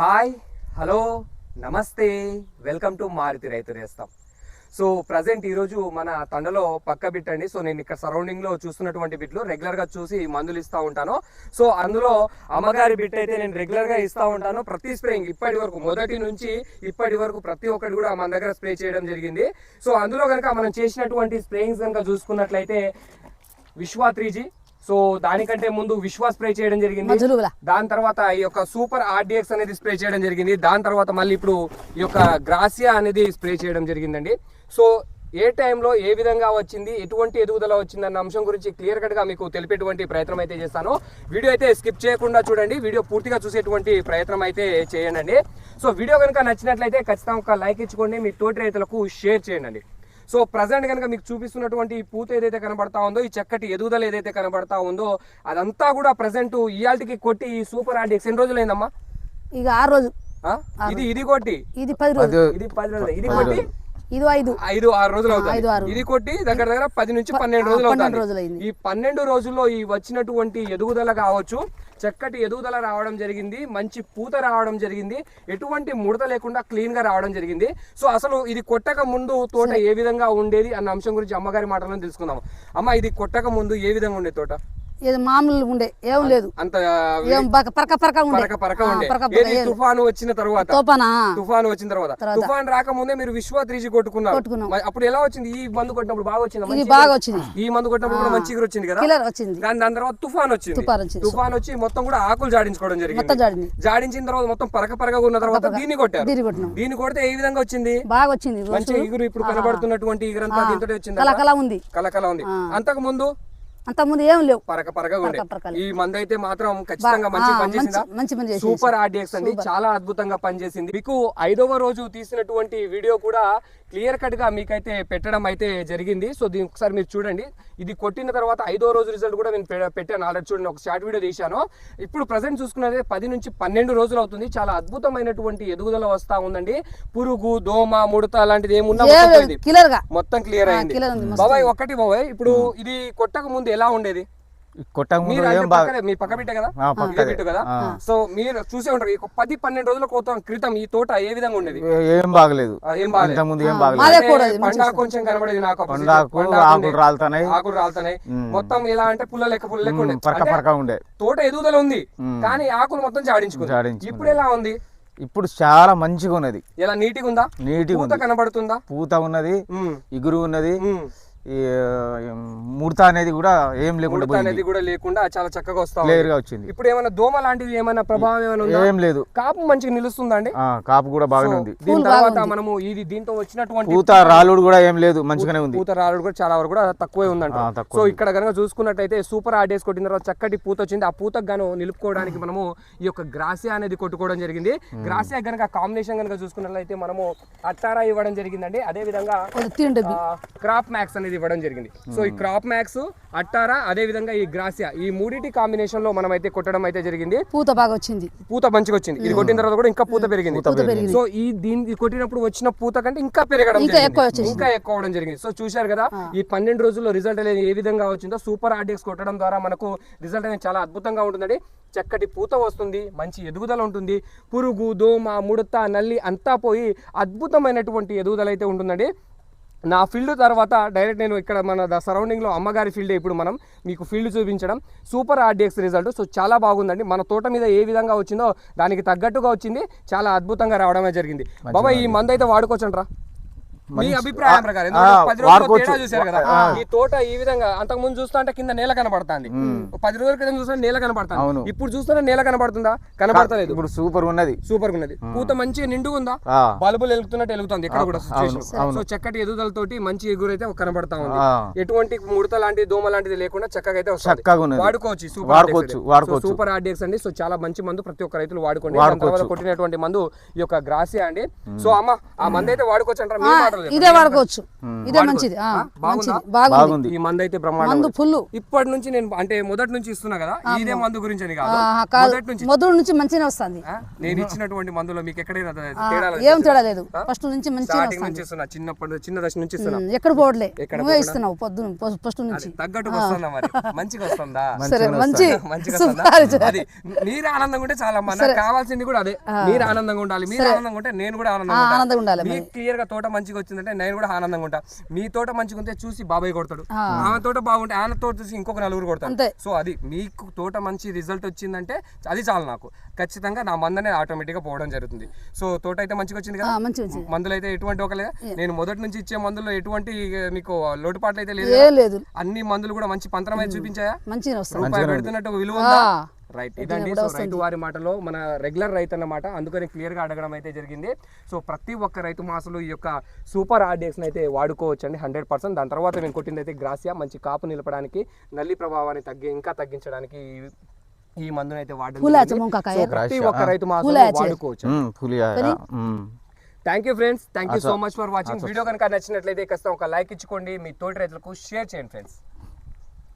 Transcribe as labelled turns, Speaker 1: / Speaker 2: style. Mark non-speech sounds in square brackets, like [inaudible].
Speaker 1: Hi hello నమస్తే welcome to Maruti రైతు రేస్తాం సో ప్రజెంట్ ఈరోజు మన తండలో పక్క బిట్ అండి. సో నేను ఇక్కడ సరౌండింగ్లో చూస్తున్నటువంటి బిట్లు రెగ్యులర్గా చూసి మందులు ఇస్తూ ఉంటాను. సో అందులో అమ్మగారి బిట్ అయితే నేను రెగ్యులర్గా ఇస్తూ ఇస్తా ఉంటాను. ప్రతి స్ప్రేయింగ్ ఇప్పటి వరకు మొదటి నుంచి ఇప్పటి వరకు ప్రతి ఒక్కటి కూడా మన దగ్గర స్ప్రే చేయడం జరిగింది. సో అందులో కనుక మనం చేసినటువంటి స్ప్రేయింగ్స్ కనుక చూసుకున్నట్లయితే విశ్వా త్రీజీ సో దానికంటే ముందు విశ్వా స్ప్రే చేయడం జరిగింది. దాని తర్వాత ఈ యొక్క సూపర్ ఆర్డిఎక్స్ అనేది స్ప్రే చేయడం జరిగింది. దాని తర్వాత మళ్ళీ ఇప్పుడు ఈ యొక్క గ్రాసియా అనేది స్ప్రే చేయడం జరిగిందండి. సో ఏ టైంలో ఏ విధంగా వచ్చింది ఎటువంటి ఎదుగుదల వచ్చింది అన్న అంశం గురించి క్లియర్ కట్గా మీకు తెలిపేటువంటి ప్రయత్నం అయితే చేస్తాను. వీడియో అయితే స్కిప్ చేయకుండా చూడండి. వీడియో పూర్తిగా చూసేటువంటి ప్రయత్నం అయితే చేయండి. సో వీడియో కనుక నచ్చినట్లయితే ఖచ్చితంగా ఒక లైక్ ఇచ్చుకోండి. మీ తోటి రైతులకు షేర్ చేయండి. సో ప్రజెంట్ కనుక మీకు చూపిస్తున్నటువంటి ఈ పూత ఏదైతే కనబడతా ఉందో ఈ చక్కటి ఎదుగుదల ఏదైతే కనబడతా ఉందో అదంతా కూడా ప్రజెంట్ ఇయాల్టికి కొట్టి ఈ సూపర్ ఆర్డిఎక్స్ ఎన్ని రోజులు అయిందమ్మా
Speaker 2: ఇక ఆరు రోజు
Speaker 1: ఆ? ఇది ఇది కొట్టి?
Speaker 2: ఇది పది రోజులు.
Speaker 1: ఇది పది రోజులు. ఇది కొట్టి?
Speaker 2: ఇది ఐదు.
Speaker 1: ఐదు ఆరు రోజులు
Speaker 2: ఆరు.
Speaker 1: ఇది కొట్టి దగ్గర దగ్గర పది నుంచి పన్నెండు రోజులు
Speaker 2: అయింది.
Speaker 1: ఈ పన్నెండు రోజుల్లో ఈ వచ్చినటువంటి ఎదుగుదల కావచ్చు చక్కటి ఎదుగుదల రావడం జరిగింది మంచి పూత రావడం జరిగింది ఎటువంటి ముడత లేకుండా క్లీన్గా రావడం జరిగింది. సో అసలు ఇది కొట్టక ముందు తోట ఏ విధంగా ఉండేది అన్న అంశం గురించి అమ్మగారి మాటలను తెలుసుకుందాం. అమ్మ ఇది కొట్టక ముందు ఏ విధంగా ఉండేది తోట?
Speaker 2: ఇది మామూలు ఉండే ఏం లేదు.
Speaker 1: అంత
Speaker 2: ఏం పరక పరక ఉండే.
Speaker 1: పరక పరక ఉండే.
Speaker 2: పరక పరక
Speaker 1: తుఫాను వచ్చిన తర్వాత.
Speaker 2: తోపనా?
Speaker 1: తుఫాను వచ్చిన తర్వాత. తుఫాన్ రాకముందే మీరు విశ్వ త్రీజీ కొట్టుకున్నారు. అప్పుడు ఎలా వచ్చింది? ఈ మందు కొట్టినప్పుడు బాగా వచ్చింది?
Speaker 2: ఇది బాగా వచ్చింది?
Speaker 1: ఈ మందు కొట్టినప్పుడు కూడా మంచి వచ్చింది కదా?
Speaker 2: కిలర్ వచ్చింది.
Speaker 1: దాని దాని తర్వాత తుఫాన్ వచ్చింది.
Speaker 2: తుఫాన్ వచ్చింది.
Speaker 1: తుఫాన్ వచ్చి మొత్తం కూడా ఆకులు జాడించుకోవడం జరిగింది.
Speaker 2: మొత్తం జాడింది.
Speaker 1: జాడించిన తర్వాత మొత్తం పరక పరకగా ఉన్న తర్వాత దీన్ని కొట్టారు. దీన్ని కొడితే ఏ విధంగా వచ్చింది?
Speaker 2: బాగా వచ్చింది.
Speaker 1: మంచి ఇగురు ఇప్పుడు కనబడుతున్నటువంటి ఇగురంతా దీంతో వచ్చింది
Speaker 2: కల కల ఉంది.
Speaker 1: కలకల ఉంది. అంతకు ముందు
Speaker 2: అంత ముందు ఏం లేవు.
Speaker 1: పరక
Speaker 2: పరక.
Speaker 1: ఈ మందు అయితే మాత్రం ఖచ్చితంగా మంచి పనిచేసిందా సూపర్ ఆర్డిఎక్స్ అండి. చాలా అద్భుతంగా పనిచేసింది. మీకు ఐదవ రోజు తీసినటువంటి వీడియో కూడా క్లియర్ కట్గా మీకైతే పెట్టడం అయితే జరిగింది. సో దీని ఒకసారి మీరు చూడండి. ఇది కొట్టిన తర్వాత ఐదో రోజు రిజల్ట్ కూడా నేను పెట్టాను. ఆల్రెడీ చూడండి ఒక షార్ట్ వీడియో తీశాను. ఇప్పుడు ప్రజెంట్ చూసుకున్నది పది నుంచి పన్నెండు రోజులు అవుతుంది. చాలా అద్భుతమైనటువంటి ఎదుగుదల వస్తా ఉందండి. పురుగు దోమ ముడత అలాంటిది ఏమున్నా మొత్తం క్లియర్ అయింది. బాబాయ్ ఒకటి బాబాయ్. ఇప్పుడు ఇది కొట్టక ముందు ఎలా ఉండేది? మీ పక్క బిడ్డ కదా. బిడ్డ కదా. సో మీరు చూసే ఉంటారు పది పన్నెండు రోజుల క్రితం క్రితం ఈ తోట ఏ విధంగా ఉండేది?
Speaker 3: ఏ- బాగలేదు.
Speaker 1: ఏం బాగాలేదు. పండాకు కొంచెం కనబడేది నాకు
Speaker 3: ఆకులు. రాలుతున్నాయి.
Speaker 1: ఆకులు రాలుతున్నాయి. మొత్తం ఎలా అంటే పుల్ల లెక్క పుల్ల లెక్క ఉండే.
Speaker 3: పరక
Speaker 1: అంటే
Speaker 3: పరక ఉండే.
Speaker 1: తోట ఎదుగుదల ఉంది. కానీ ఆకులు మొత్తం జాడించుకుంది. ఇప్పుడు ఎలా ఉంది?
Speaker 3: ఇప్పుడు చాలా మంచిగా ఉన్నది.
Speaker 1: ఎలా నీటిగా ఉందా?
Speaker 3: నీటిగా
Speaker 1: కనబడుతుందా?
Speaker 3: పూత ఉన్నది. ఇగురు ఉన్నది. ముడత అనేది కూడా ఏం లేకుండా
Speaker 1: అనేది కూడా లేకుండా చాలా చక్కగా వస్తా.
Speaker 3: క్లియర్గా వచ్చింది.
Speaker 1: ఇప్పుడు ఏమైనా దోమ లాంటిది ఏమైనా ప్రభావం ఏమైనా ఉందా?
Speaker 3: ఏం లేదు.
Speaker 1: కాపు మంచిగా నిలుస్తుందా అండి?
Speaker 3: ఆ, కాపు కూడా బాగానే ఉంది.
Speaker 1: దీని తర్వాత మనము ఇది దీంతో వచ్చినటువంటి
Speaker 3: పూత రాలుడు కూడా ఏం లేదు మంచిగానే ఉంది.
Speaker 1: పూత రాలుడు కూడా చాలా వరకు కూడా తక్కువే ఉందంట. సో ఇక్కడ కనుక చూసుకున్నట్టయితే సూపర్ ఆర్డేస్ కొట్టిన తర్వాత చక్కటి పూత వచ్చింది. ఆ పూతకు గాను నిలుపుకోవడానికి మనము ఈ యొక్క గ్రాసియా అనేది కొట్టుకోవడం జరిగింది. గ్రాసియా కనుక కాంబినేషన్ కనుక చూసుకున్నట్లయితే మనము అట్టారా ఇవ్వడం జరిగిందండి. అదే విధంగా క్రాప్ మ్యాక్స్ అనేది ఇవ్వడం జరిగింది. సో ఈ క్రాప్ మ్యాక్స్ అట్టారా అదే విధంగా ఈ గ్రాసియా ఈ మూడిటి కాంబినేషన్లో మనం అయితే కొట్టడం అయితే జరిగింది.
Speaker 2: పూత బాగా వచ్చింది
Speaker 1: పూత మంచిగా వచ్చింది. ఇది కొట్టిన తర్వాత కూడా ఇంకా పూత పెరిగింది. సో ఈ దీన్ని కొట్టినప్పుడు వచ్చిన పూత కంటే ఇంకా పెరగడం.
Speaker 2: ఇంకా ఎక్కువ
Speaker 1: అవడం జరిగింది. సో చూశారు కదా ఈ పన్నెండు రోజుల్లో రిజల్ట్ అనేది ఏ విధంగా వచ్చిందో సూపర్ ఆర్డిఎక్స్ కొట్టడం ద్వారా మనకు రిజల్ట్ అనేది చాలా అద్భుతంగా ఉంటుందండి. చక్కటి పూత వస్తుంది మంచి ఎదుగుదల ఉంటుంది. పురుగు దోమ ముడత నల్లి అంతా పోయి అద్భుతమైనటువంటి ఎదుగుదల అయితే ఉంటుందండి. నా ఫీల్డ్ తర్వాత డైరెక్ట్ నేను ఇక్కడ మన సరౌండింగ్లో అమ్మగారి ఫీల్డ్ ఇప్పుడు మనం మీకు ఫీల్డ్ చూపించడం. Super RDX result. సో చాలా బాగుందండి. మన తోట మీద ఏ విధంగా వచ్చిందో దానికి తగ్గట్టుగా వచ్చింది. చాలా అద్భుతంగా రావడమే జరిగింది. బాబా ఈ మందు అయితే వాడుకోవచ్చండ్రా మీ
Speaker 3: మంచి-
Speaker 1: అభిప్రాయం ప్రకారం. పది రోజులు. తేడా చూశారు కదా. ఈ తోట ఈ విధంగా అంతకు ముందు చూస్తా అంటే కింద నేల కనబడుతుంది. పది రోజుల క్రితం చూస్తే నేల కనబడుతుంది. ఇప్పుడు చూస్తే నేల కనబడుతుందా? కనబడతలేదు.
Speaker 3: ఇప్పుడు సూపర్ ఉన్నది.
Speaker 1: సూపర్ ఉన్నది. పూత మంచిగా నిండుగా ఉందా? బల్బులు వెలుగుతున్నట్టు వెలుగుతుంది ఇక్కడ కూడా సో చక్కటి ఎదుగుదలతోటి మంచి ఎగురు అయితే కనబడతా ఉంది. ఎటువంటి ముడత లాంటి దోమ లాంటిది లేకుండా చక్కగా అయితే వస్తుంది.
Speaker 3: చక్కగా ఉన్నది.
Speaker 1: వాడుకోవచ్చు సూపర్ సూపర్ ఆర్డిఎక్స్ అండి. సో చాలా మంచి మందు ప్రతి ఒక్క రైతులు వాడుకోండి. కొట్టినటువంటి మందు ఈ యొక్క గ్రాసియా అండి. సో అమ్మ ఆ మందు అయితే వాడుకోవచ్చు అంటారా.
Speaker 2: ఇదే వాడుకోవచ్చు. ఇదే మంచిది. ఆ,
Speaker 1: ఆ, బాగుందా?
Speaker 2: మంచిది బాగుంది.
Speaker 1: ఈ మందు అయితే బ్రహ్మాండం.
Speaker 2: మందు ఫుల్.
Speaker 1: ఇప్పటి నుంచి నేను అంటే మొదటి నుంచి ఇస్తున్నా కదా ఇదే మందు గురించి అని కాదు. మొదటి నుంచి.
Speaker 2: మొదటి నుంచి మంచిగా వస్తుంది.
Speaker 1: నేను ఇచ్చినటువంటి మందులో మీకు ఎక్కడైనా తేడా
Speaker 2: ఏం తేడా లేదు. ఫస్ట్ నుంచి మంచిగా
Speaker 1: స్టార్టింగ్ నుంచి ఇస్తున్నా చిన్నప్పటి చిన్న దశ నుంచి ఇస్తున్నా.
Speaker 2: ఎక్కడ పోవట్లే.
Speaker 1: ఎక్కడ
Speaker 2: నువ్వే ఇస్తున్నావు పొద్దున ఫస్ట్ నుంచి.
Speaker 1: తగ్గట్టుగా వస్తుందా మరి? మంచిగా వస్తుందా? [laughs]
Speaker 2: సరే మంచి
Speaker 1: మంచిగా
Speaker 2: సూపర్
Speaker 1: వస్తుందా? అది. మీరు ఆనందంగా ఉంటే చాలా నాకు కావాల్సింది కూడా అదే. మీరు ఆనందంగా ఉండాలి. మీరు ఆనందంగా ఉంటే నేను కూడా ఆనందంగా
Speaker 2: ఉండాలి
Speaker 1: క్లియర్గా తోట మంచిగా వచ్చిందంటే నేను కూడా ఆనందంగా ఉంటా. మీ తోట మంచిగా ఉంటే చూసి బాబాయ్ కొడతాడు. ఆమె తోట బాగుంటే ఆమె తోట చూసి ఇంకొక నలుగురు కొడతాడు. సో అది మీకు తోట మంచి రిజల్ట్ వచ్చిందంటే అది చాలు నాకు. ఖచ్చితంగా నా మందనే ఆటోమేటిక్గా పోవడం జరుగుతుంది. సో తోట అయితే మంచిగా వచ్చింది కదా?
Speaker 2: ఆ, మంచి మంచి
Speaker 1: మందులు అయితే ఎటువంటి ఒక లేదా? నేను మొదటి నుంచి ఇచ్చే మందుల్లో ఎటువంటి మీకు లోటుపాట్లు అయితే లేదు
Speaker 2: ఏం లేదు.
Speaker 1: అన్ని మందులు కూడా మంచి పంత్రం అయితే చూపించాయా? రూపాయి పెడుతున్నట్టు ఒక విలువ. రైట్ ఇదండి. సో రైతు వారి మాటలో మన రెగ్యులర్ రైతు అన్నమాట అందుకని క్లియర్గా అడగడం అయితే జరిగింది. సో ప్రతి ఒక్క రైతు మాసలు ఈ యొక్క సూపర్ ఆర్డిఎక్స్ అయితే వాడుకోవచ్చు అండి హండ్రెడ్ పర్సెంట్. దాని తర్వాత మేము కొట్టింది అయితే గ్రాసియా. మంచి కాపు నిలపడానికి నల్లి ప్రభావాన్ని తగ్గి ఇంకా తగ్గించడానికి ఈ- ఈ మందుని అయితే వాడడం ప్రతి ఒక్క రైతు మాసలు. వాడుకోవచ్చు. Thank you friends thank you so much for watching video కనుక నచ్చినట్లయితే ఖచ్చితంగా ఒక లైక్ ఇచ్చుకోండి. మీ తోటి రైతులకు షేర్ చేయండి ఫ్రెండ్స్